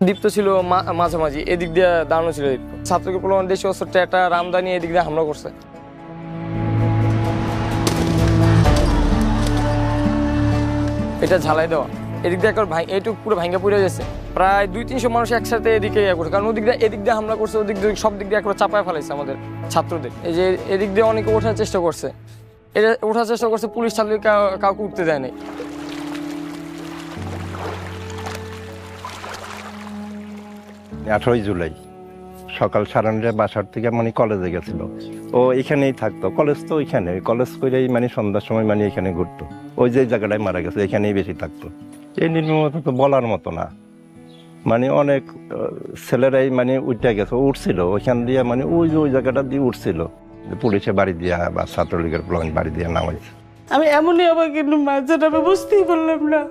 দীপ্ত ছিল মাঝামাঝি, এদিক দিয়ে দাঁড়ানো ছিল দীপ্ত। ছাত্রকে প্রলোভন দেশি অস্ত্র, টেটা, রামদানি, এদিক দিয়ে হামলা করছে। এটা ঝালাই দেওয়া। এদিক দিয়ে একবার ভাই, এইটুকু পুরো ভাঙ্গা পড়ে গেছে। প্রায় দুই তিনশো মানুষ একসাথে এদিকে ইয়ে করছে। কারণ ওদিক দিয়ে, এদিক দিয়ে হামলা করছে, ওদিক দিয়ে সব দিক দিয়ে একবার চাপায় ফেলাইছে আমাদের ছাত্রদের। এই যে এদিক দিয়ে অনেকে ওঠার চেষ্টা করছে। এটা ওঠার চেষ্টা করছে, পুলিশ ছাত্র কাউকে উঠতে দেয় আঠারোই জুলাই। সকাল সাড়ে নটায় বাসার থেকে মানে কলেজে গেছিল। ও এখানেই থাকতো। কলেজ তো ওইখানে। কলেজ করেই মানে সন্ধ্যার সময় মানে এখানে ঘুরতো। ওই যে জায়গাটায় মারা গেছে, এখানেই বেশি থাকতো। এই নির্মমতা তো বলার মতো না। মানে অনেক ছেলেরাই মানে উঠে গেছে, উঠছিল। ওইখান দিয়ে মানে ওই যে ওই জায়গাটা দিয়ে উঠছিল। পুলিশে বাড়ি দিয়া বা ছাত্রলীগের প্লান বাড়ি দিয়ে নামাইছে আমি এমনই আমার কিন্তু মাঝে বুঝতেই পারলাম না।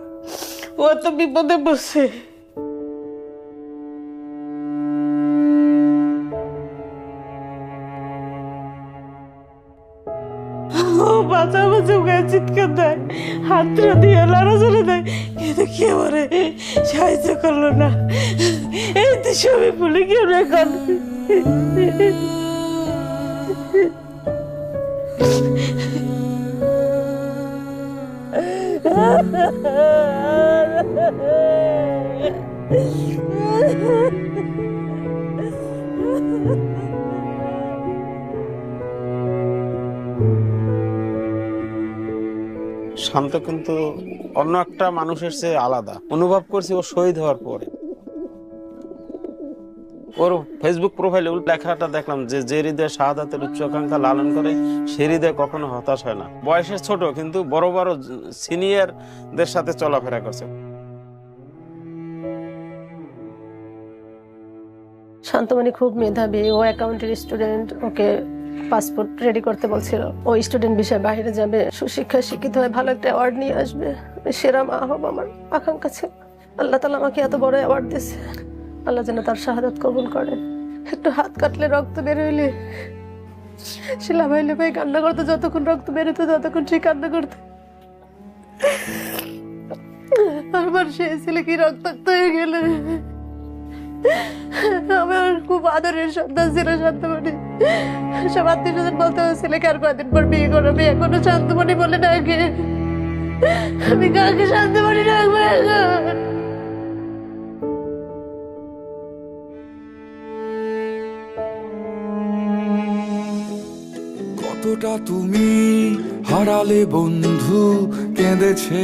ও তো বিপদে বসে ও বাঁচা বাঁচা গায়ে চিৎকার দেয় হাতটা দিয়ে লড়াচড়া দেয়। কিন্তু কে বলে, সাহায্য করল না। এই তো সবই ভুলে গিয়ে এখন শান্ত কিন্তু অন্য একটা মানুষের চেয়ে আলাদা। অনুভব করছি ও শহীদ হওয়ার পরে। ওর ফেসবুক প্রোফাইলে লেখাটা দেখলাম যে যে হৃদয় শাহাদাতের উচ্চাকাঙ্ক্ষা লালন করে, সে হৃদয় কখনো হতাশ হয় না। বয়সে ছোট, কিন্তু বড় বড় সিনিয়রদের সাথে চলাফেরা করছে। শান্তমণি খুব মেধাবী। ও অ্যাকাউন্টের স্টুডেন্ট ওকে পাসপোর্ট রেডি করতে বলছিল। ও স্টুডেন্ট বিষয়ে বাইরে যাবে, সুশিক্ষায় শিক্ষিত হয়ে ভালো একটা অ্যাওয়ার্ড নিয়ে আসবে। সেরা মা হব আমার আকাঙ্ক্ষা ছিল। আল্লাহ তালা আমাকে এত বড় অ্যাওয়ার্ড দিয়েছে। আল্লাহ যেন তার শাহাদাত কবুল করে। একটু হাত কাটলে রক্ত বের হইলে। শিলা ভাইলে ভাই কান্না করতে, যতক্ষণ রক্ত বেরোতো ততক্ষণ সে কান্না করতো। আমার সে ছেলে কি রক্তাক্ত হয়ে গেলে? আমার খুব আদরের সন্তান ছিল শান্তমণি সব বলতে ছেলেকে আর পর বিয়ে করবে এখনও বলে ডাকে আমি ডাকবো এখন? কতটা তুমি হারালে বন্ধু কেঁদেছে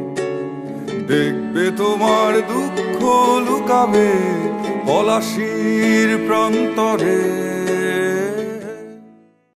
দেখবে তোমার দুঃখ লুকাবে পলাশির প্রান্তরে।